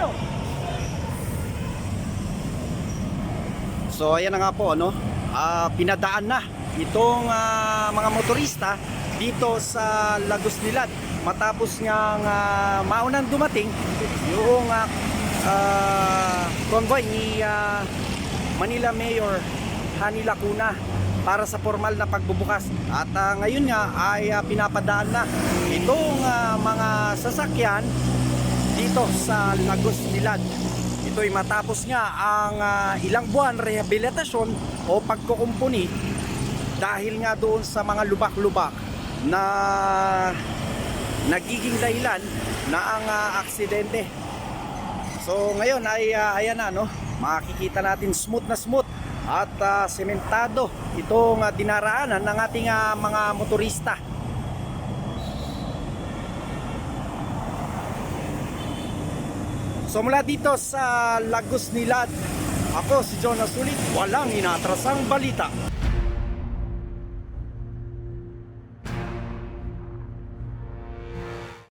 tayo. So ayan na nga po ano, ah, pinadaan na itong ah, mga motorista dito sa Lagos Nilad matapos nga maunang dumating yung ah, ah, convoy ni ah, Manila Mayor Hani Lacuna para sa formal na pagbubukas at ah, ngayon nga ay ah, pinapadaan na itong ah, mga sasakyan dito sa Lagos Nilad. Ito'y matapos nga ang ah, ilang buwan rehabilitasyon o pagkukumpuni dahil nga doon sa mga lubak-lubak na nagiging dahilan na ang ah, aksidente. So ngayon ay ah, ayan na no, makikita natin smooth na smooth at ah, sementado itong ah, dinaraanan ng ating ah, mga motorista. So mula dito sa Lagos Nilad, ako si Jonas Ulit, walang inatrasang balita.